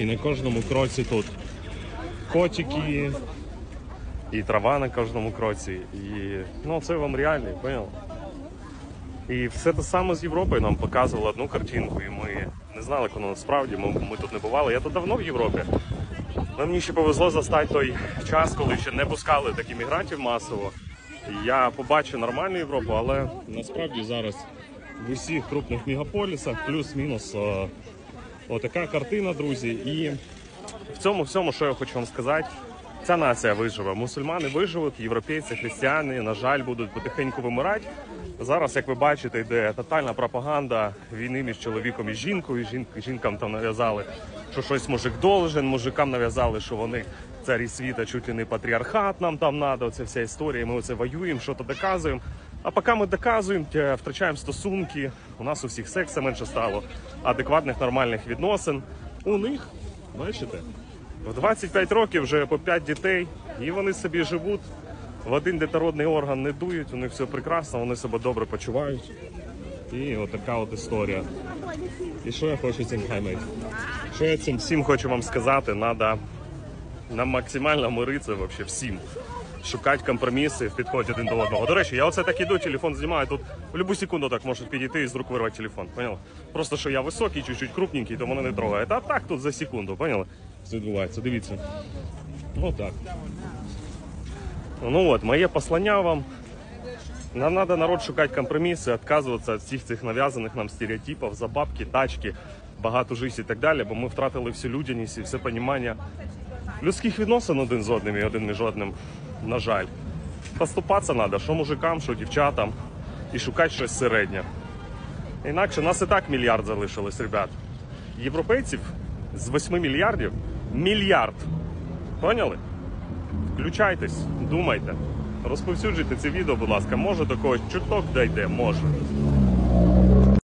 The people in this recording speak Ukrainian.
І на кожному кроці тут котики, і трава на кожному кроці. І ну це вам реальний, понял? І все те саме з Європою нам показували одну картинку, і ми не знали, воно насправді. Ми, ми тут не бували. Я тут давно в Європі. Але мені ще повезло застати той час, коли ще не пускали таких мігрантів масово. Я побачив нормальну Європу, але насправді зараз в усіх крупних мегаполісах плюс-мінус о, отака картина, друзі. І в цьому всьому, що я хочу вам сказати, ця нація виживе. Мусульмани виживуть, європейці, християни, на жаль, будуть потихеньку вимирати. Зараз, як ви бачите, йде тотальна пропаганда війни між чоловіком і жінкою. Жін, жінкам там нав'язали, що щось мужик должен, мужикам нав'язали, що вони царі світа, чуть ли не патріархат нам там надо. Оце вся історія. Ми оце воюємо, що то доказуємо. А поки ми доказуємо, втрачаємо стосунки. У нас у всіх секса менше стало, адекватних нормальних відносин. У них, бачите, в 25 років вже по 5 дітей, і вони собі живуть. В один детородний орган не дують, у них все прекрасно, вони себе добре почувають. І отака от історія. І що я хочу цим хаймейт? Що я цим всім хочу вам сказати, треба нам максимально миритися вообще всім. Шукати компроміси в підході один до одного. До речі, я оце так іду, телефон знімаю. Тут в будь-яку секунду так можуть підійти і з рук вирвати телефон. Поняли? Просто що я високий, чуть-чуть крупненький, то мене не трогає. А так тут за секунду, поняли? Це відбувається. Дивіться. Отак. Ну от, моє послання вам. Нам треба народ шукати компроміси, відказуватися від всіх цих нав'язаних нам стереотипів за бабки, тачки, багато життя і так далі, бо ми втратили всю людяність і все розуміння людських відносин один з одним і один між одним, на жаль. Поступатися треба, що мужикам, що дівчатам, і шукати щось середнє. Інакше нас і так мільярд залишилось, ребят. Європейців з 8 мільярдів мільярд. Поняли? Включайтесь, думайте. Розповсюджуйте це відео, будь ласка. Може до когось чуток дійде, може.